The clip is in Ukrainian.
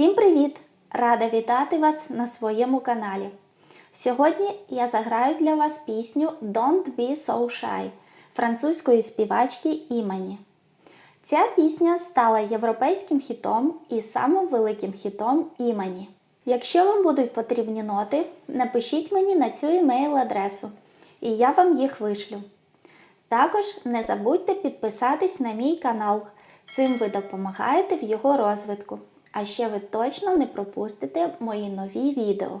Всім привіт! Рада вітати вас на своєму каналі. Сьогодні я заграю для вас пісню Don't Be So Shy французької співачки Імані. Ця пісня стала європейським хітом і самим великим хітом Імані. Якщо вам будуть потрібні ноти, напишіть мені на цю емейл-адресу, і я вам їх вишлю. Також не забудьте підписатись на мій канал. Цим ви допомагаєте в його розвитку. А ще ви точно не пропустите мої нові відео.